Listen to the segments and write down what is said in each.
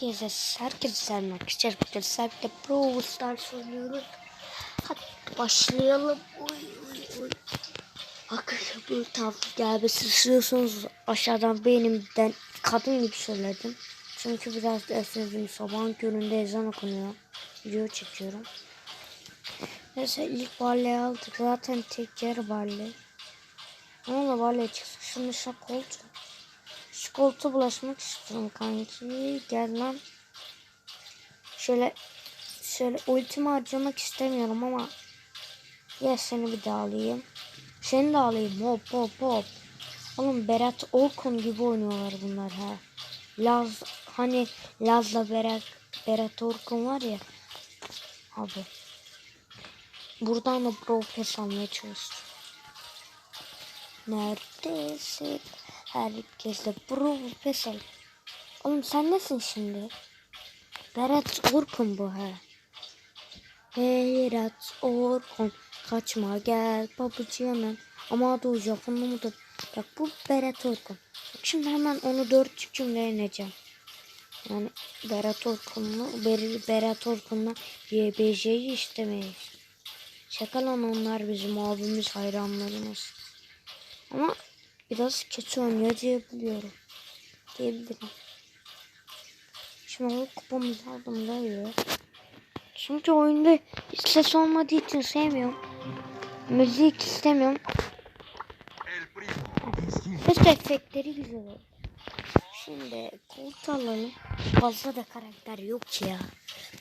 Herkese, herkese selam arkadaşlar. Bugün Serpil'le Brawl Stars oynuyoruz. Hadi başlayalım. Oy, oy, oy. Arkadaşlar bu tarafı gelmesi istiyorsanız aşağıdan benimden kadın gibi söyledim. Çünkü biraz da esnedim. Sabahın köründe ezan okunuyor. Video çekiyorum. Neyse ilk barleyi aldık. Zaten tek yer barley. Ama da barley çıksın. Şimdi şakoltu. Şu koltuğa bulaşmak istiyorum kanki. Gel lan. Şöyle şöyle ultimi harcamak istemiyorum ama ya seni bir daha alayım. Seni de alayım. Hop hop hop. Oğlum Berat Orkun gibi oynuyorlar bunlar ha. Laz hani Laz'la Berat Berat Orkun var ya. Abi. Buradan da Brawl Pass almaya çalıştım. Neredesin? Herkes de Brawl Pass al. Oğlum sen nesin şimdi? Berat Orkun bu he. Berat Orkun kaçma gel babacı hemen. Ama adı o Japonlu mudur? Bak bu Berat Orkun. Bak şimdi hemen onu dört cümle ineceğim. Yani Berat Orkun'la Ber Berat Orkun'la YBJ'yi istemeyiz. Şaka lan onlar bizim abimiz hayranlarımız. Ama biraz kötü oynuyor diyebiliyorum. Diyebilirim. Şimdi o kupamızı aldım da ya. Çünkü oyunda hiç ses olmadığı için sevmiyorum. Müzik istemiyorum. Ses efektleri güzel olur. Şimdi koltuğu alalım. Fazla da karakter yok ki ya.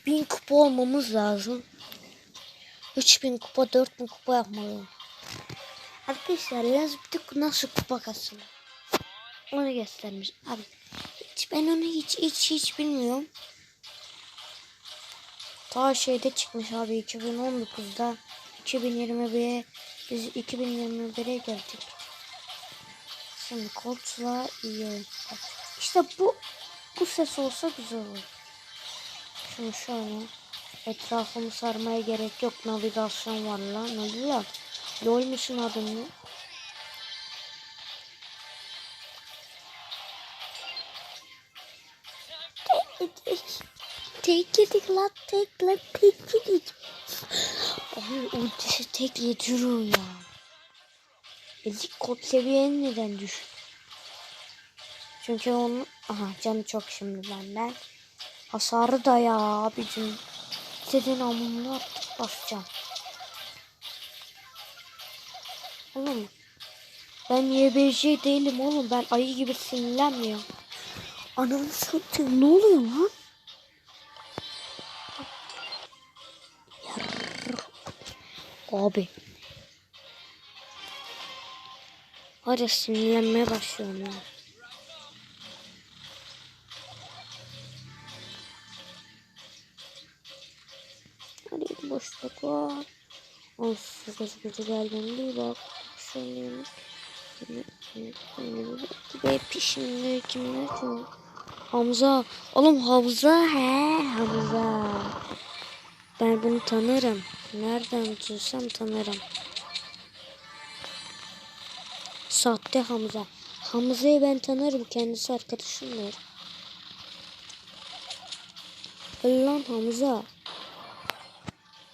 Bin kupa olmamız lazım. 3000 kupa 4000 kupa yapmalıyım. Arkadaşlar Laz bir tık nasıl kupa kasılır? Onu göstermiş. Abi hiç ben onu hiç hiç hiç bilmiyorum. Ta şeyde çıkmış abi 2019'da 2021'e biz 2021'e geldik. Şimdi Colts'la iyi. Bak, İşte bu bu ses olsa güzel olur. Şunu şöyle etrafımı sarmaya gerek yok. Navigasyon var lan. Ne lan? Lol musun adın ne? Tek yedik lan tek lan tek yedik. Abi ultisi tek yediriyor ya. Ezik kod seviyen neden düşük? Çünkü onun aha canı çok şimdi benden. Hasarı da ya abicim. Amımını artık basacağım. Oğlum ben YBJ değilim oğlum. Ben ayı gibi sinirlenmiyorum. Ananı satayım. Ne oluyor lan? Abi. Var ya sinirlenmeye başlıyorum ya. Hadi boşluk var. Of gıcı geldim bir bak. Şöyle. Ve pişimleri kimler çok? Hamza. Oğlum Hamza he Hamza. Ben bunu tanırım. Nereden duysam tanırım. Sahte Hamza. Hamza'yı ben tanırım. Kendisi arkadaşımdır. Lan Hamza.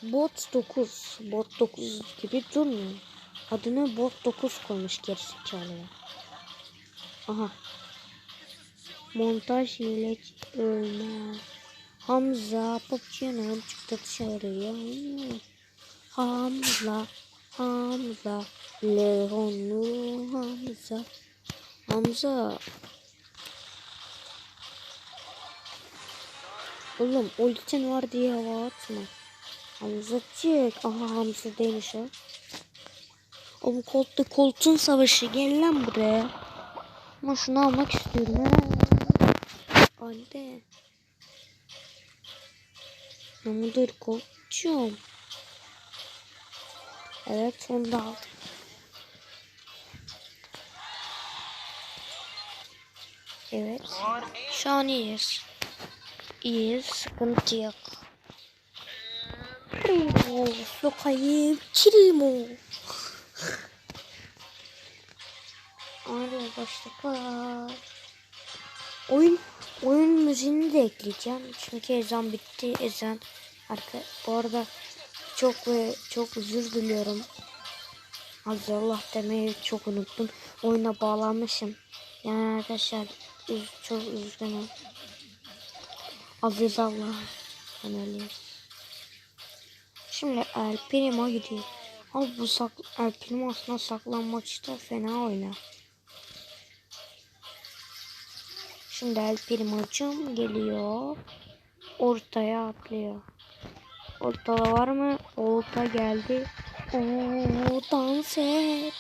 Bot 9. Bot 9 gibi durmuyor. Adını bot 9 koymuş gerizekalıya. Aha. Montaj ile ölme. Hamza popçunun çıktı dışarıya. Hamza. Hamza. Leonlu Hamza. Hamza. Oğlum ultin var diye hava atma. Hamzacık. Aha Hamza değilmiş o. Oğlum koltuğu koltuğun savaşı gel lan buraya. Ama şunu almak istiyorum. Ha. Anne. Ama dur koltuğum. Evet onu da aldım. Evet. Şu an iyiyiz. İyiyiz. Sıkıntı yok. Primo. Sokayım. Çirimo. Arkadaşlar. Oyun oyun müziğini de ekleyeceğim. Çünkü ezan bitti. Ezan arka bu arada çok ve çok özür diliyorum. Aziz Allah demeyi çok unuttum. Oyuna bağlanmışım. Yani arkadaşlar üz, çok üzgünüm. Aziz Allah. Ben öyleyim. Şimdi El Primo gidiyor. Abi bu sak El Primo aslında saklanmaçta fena oynar. Şimdi El Primo'cum geliyor. Ortaya atlıyor. Ortada var mı? Orta geldi. Oo, dans et.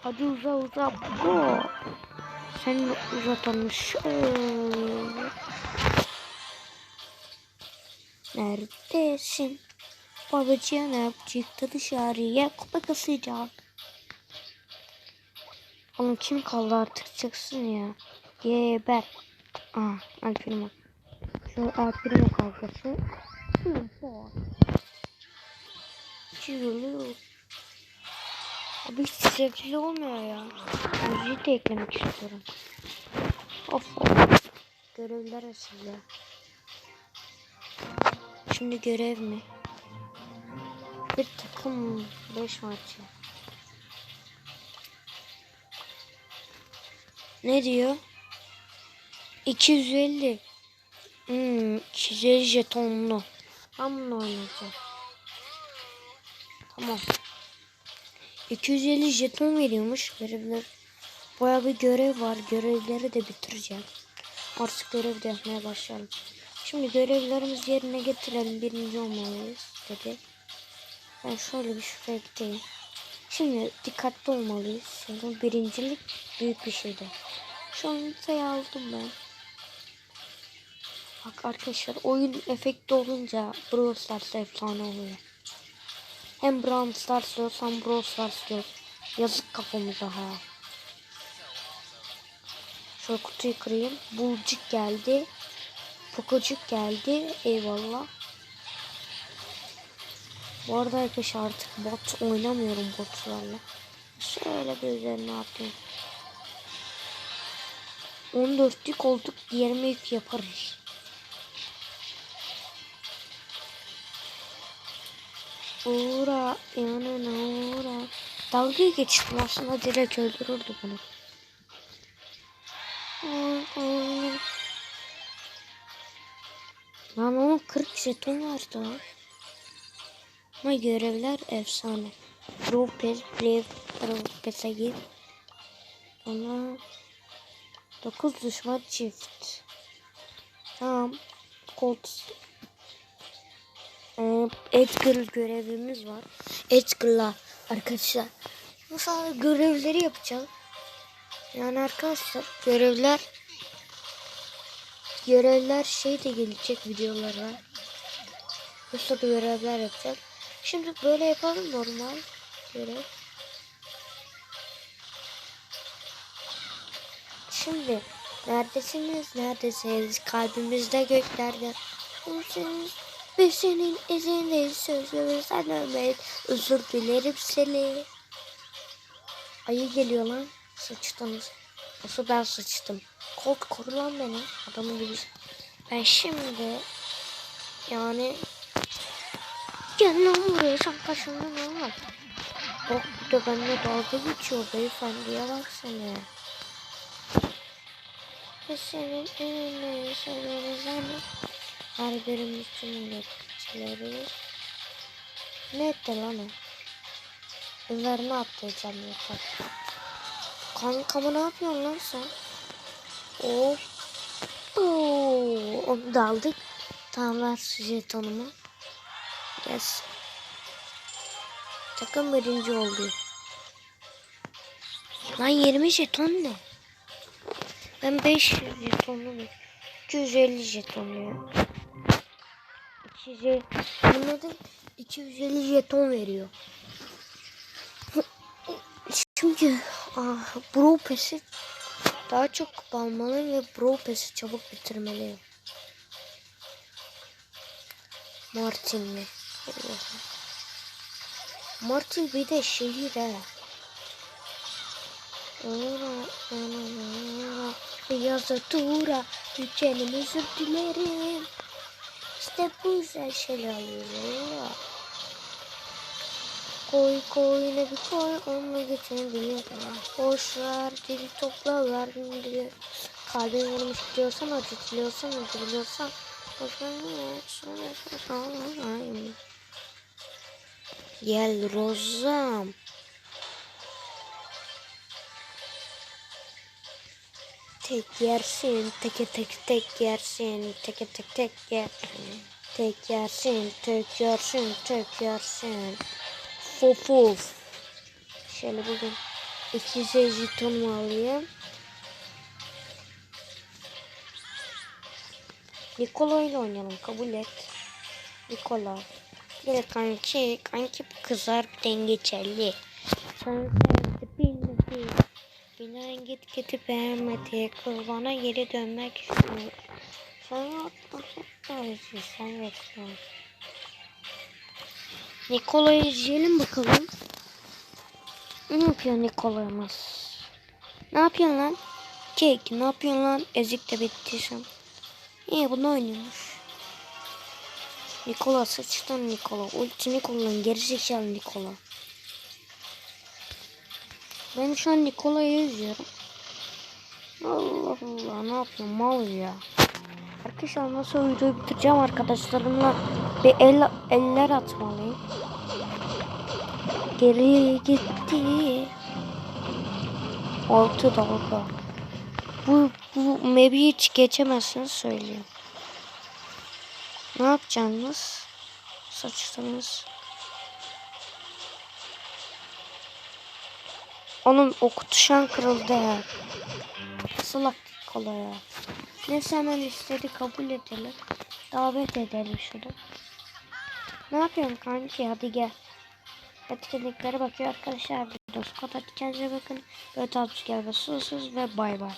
Hadi uza uza. Go. Sen uzatalım şöyle. Neredesin? Babacığım hep çıktı dışarıya kupa kasacak. Oğlum kim kaldı artık çıksın ya. Geber. Aa, Alpirmo. Şu Alpirmo kavgası. Çiziliyor. Abi hiç zevkli olmuyor ya. Müziği de eklemek istiyorum. Of of. Görevler asıl ya. Şimdi görev mi? Bir takım 5 maçı. Ne diyor? 250. Hmm, 250 jetonlu. Ben bunu oynayacağım. Tamam. 250 jeton veriyormuş. Görevler. Baya bir görev var. Görevleri de bitireceğim. Artık görev de yapmaya başlayalım. Şimdi görevlerimizi yerine getirelim. Birinci olmalıyız dedi. Ben şöyle bir şuraya gideyim. Şimdi dikkatli olmalıyız. Çünkü birincilik büyük bir şeydi. Şu an sayı aldım ben. Bak arkadaşlar oyun efekti olunca Brawl Stars efsane oluyor. Hem Brawl Stars diyoruz hem Brawl Stars diyoruz. Yazık kafamıza ha. Şöyle kutuyu kırayım. Bulcuk geldi. Pokocuk geldi. Eyvallah. Bu arada arkadaşlar artık bot oynamıyorum botlarla. Şöyle bir üzerine atayım. 14'lük olduk 20 yük yaparız. Uğra yanına uğra. Dalga geçtim aslında direkt öldürürdü bunu. Lan onun 40 jeton vardı. Ama görevler efsane. Rupes, Brave, Rupes'e gir. Ona 9 düşman çift. Tamam. Colt. Ee, Edgar görevimiz var. Edgar'la arkadaşlar. Mesela görevleri yapacağız. Yani arkadaşlar görevler görevler şey de gelecek videolara. Sürü görevler yapacağız. Şimdi böyle yapalım normal görev. Şimdi neredesiniz? Neredesiniz? Kalbimizde göklerde. Olsunuz. Biz senin izindeyiz söz verirsen ölmeyiz. Özür dilerim seni. Ayı geliyor lan. Sıçtınız. Nasıl ben sıçtım. Kork koru lan beni. Adamın gibi. Ben şimdi yani Gel lan buraya sen kaşından olmaz. Bak de benimle dalga geçiyor beyefendiye baksana. Biz senin eline severiz ama her birimiz cümlecileri ne etti lan o? Üzerine atlayacağım yeter. Kankama ne yapıyorsun lan sen? Hop. Oo, onu da aldık. Tamam ver jetonumu. Yes. Takım birinci oldu. Lan 20 jeton ne? Ben 5 jetonlu 250 jetonlu. 250 anladım. 250 jeton veriyor. Çünkü ah, Bro Pass'i daha çok almalıyım ve Bro Pass'i çabuk bitirmeliyim. Martin mi? Martin bir de şehir he. Yazı tura. Ülkenin özür dilerim. İşte bu güzel şeyler oluyor. Koy koyuna bir koy onu getirebiliyor. Boş ver dili topla ver dili. Kalbin vurmuş diyorsan acıtılıyorsan acıtılıyorsan. Boş ver Gel Rozam. Tek yersin, teke tek tek yersin, teke tek tek yersin. Tek yersin, tek yersin, tek yersin. Fof of. Şöyle bugün iki jetonumu alayım. Nikola ile oynayalım kabul et. Nikola. Gel kanki, kanki bu kızar den geçerli. Sen sevdi bilmedi. Binen git gidip beğenmedi. Kız bana geri dönmek istiyor. Sen yapma hep sen bekliyorsun. Nikola'yı izleyelim bakalım. Ne yapıyor Nikola'mız? Ne yapıyorsun lan? Kek ne yapıyorsun lan? Ezik de bittiysen. İyi bunu oynuyormuş. Nikola sıçtan Nikola. Ulti Nikola'nın gerizekalı Nikola. Ben şu an Nikola'yı izliyorum. Allah Allah ne yapıyorum mal ya. Arkadaşlar nasıl videoyu bitireceğim arkadaşlarımla bir el, eller atmalıyım. Geri gitti. Altı dalga. Bu, bu map'i hiç geçemezsiniz söyleyeyim. Ne yapacaksınız? Saçlarınız. Onun okutuşan kırıldı ya. Salak kolaya. Neyse hemen istedi kabul edelim. Davet edelim şunu. Ne yapıyorsun kanki hadi gel. Etkinliklere bakıyor arkadaşlar. Videosu kapat kendinize bakın. Böyle tatlı gel ve susuz ve bay bay.